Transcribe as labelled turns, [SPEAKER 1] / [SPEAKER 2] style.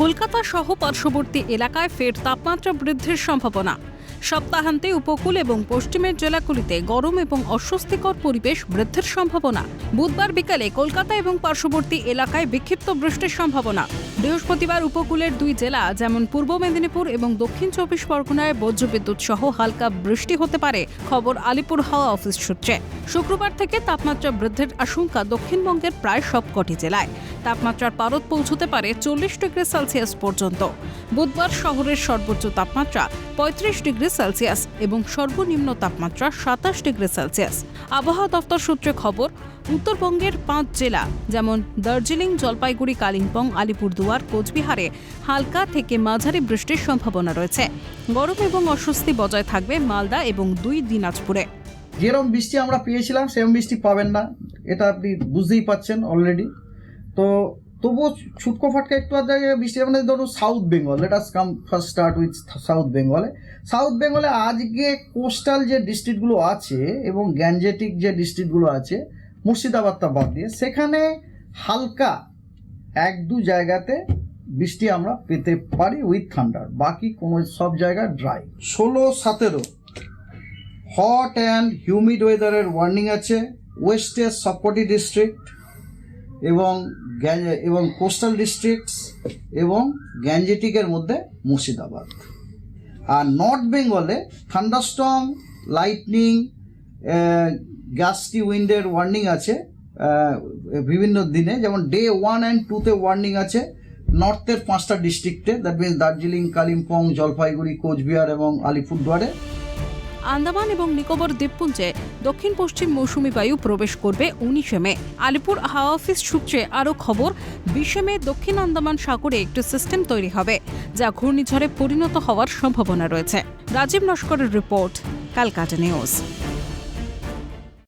[SPEAKER 1] কলকাতা সহ পার্শ্ববর্তী এলাকায় ফের তাপমাত্রা বৃদ্ধির সম্ভাবনা। সপ্তাহান্তে উপকূল এবং পশ্চিমের জেলাগুলিতে গরম এবং অস্বস্তিকর পরিবেশ বৃদ্ধির সম্ভাবনা। বুধবার বিকালে কলকাতা এবং পার্শ্ববর্তী এলাকায় বিক্ষিপ্ত বৃষ্টির সম্ভাবনা। বৃহস্পতিবার উপকূলের দুই জেলা, যেমন পূর্ব মেদিনীপুর এবং দক্ষিণ চব্বিশ পরগনায় বজ্রবিদ্যুৎ সহ হালকা বৃষ্টি হতে পারে, খবর আলিপুর হাওয়া অফিস সূত্রে। শুক্রবার থেকে তাপমাত্রা বৃদ্ধির আশঙ্কা দক্ষিণবঙ্গের প্রায় সবকটি জেলায়। তাপমাত্রার পারদ পৌঁছতে পারে চল্লিশ ডিগ্রি সেলসিয়াস পর্যন্ত। বুধবার শহরের সর্বোচ্চ তাপমাত্রা পঁয়ত্রিশ ডিগ্রি সেলসিয়াস এবং সর্বনিম্ন তাপমাত্রা সাতাশ ডিগ্রি সেলসিয়াস। আবহাওয়া দপ্তর সূত্রে খবর, উত্তরবঙ্গের পাঁচ জেলা, যেমন দার্জিলিং, জলপাইগুড়ি, কালিম্পং, আলিপুরদুয়ার, কোচবিহারে হালকা থেকে মাঝারি বৃষ্টির সম্ভাবনা রয়েছে। গরম এবং অস্বস্তি বজায় থাকবে মালদা এবং দুই দিনাজপুরে।
[SPEAKER 2] যেরকম বৃষ্টি আমরা পেয়েছিলাম সেরকম বৃষ্টি পাবেন না। এটা আপনি বুঝতেই পাচ্ছেন অলরেডি তো তবুও ছুটকো ফাটকা একটু জায়গায় বৃষ্টি মানে ধরুন south Bengal us come first start with south বেঙ্গলে সাউথ বেঙ্গলে আজকে কোস্টাল যে ডিস্ট্রিক্টগুলো আছে এবং গ্যাঞ্জেটিক যে ডিস্ট্রিক্টগুলো আছে মুর্শিদাবাদটা বাদ দিয়ে, সেখানে হালকা এক দু জায়গাতে বৃষ্টি আমরা পেতে পারি উইথ থান্ডার বাকি কোনো সব জায়গায় ড্রাই ষোলো, সতেরো হট অ্যান্ড হিউমিড ওয়েদারের ওয়ার্নিং আছে ওয়েস্টের সবকটি ডিস্ট্রিক্ট এবং এবং কোস্টাল ডিস্ট্রিক্টস এবং গ্যাঞ্জেটিকের মধ্যে মুর্শিদাবাদ। আর নর্থ বেঙ্গলে থান্ডারস্টর্ম, লাইটনিং গ্যাসটি উইন্ডের ওয়ার্নিং আছে বিভিন্ন দিনে। যেমন ডে ওয়ান অ্যান্ড টুতে ওয়ার্নিং আছে, নর্থের পাঁচটা ডিস্ট্রিক্টে। দ্যাট মিনস দার্জিলিং, কালিম্পং, জলপাইগুড়ি, কোচবিহার এবং আলিপুরদুয়ারে।
[SPEAKER 1] আন্দামান এবং নিকোবর দ্বীপপুঞ্জে দক্ষিণ পশ্চিম মৌসুমী বায়ু প্রবেশ করবে উনিশে মে। আলিপুর হাওয়া অফিস সূত্রে আরও খবর, বিশে মে দক্ষিণ আন্দামান সাগরে একটি সিস্টেম তৈরি হবে, যা ঘূর্ণিঝড়ে পরিণত হওয়ার সম্ভাবনা রয়েছে। রাজীব নস্করের রিপোর্ট কালকাটা নিউজ।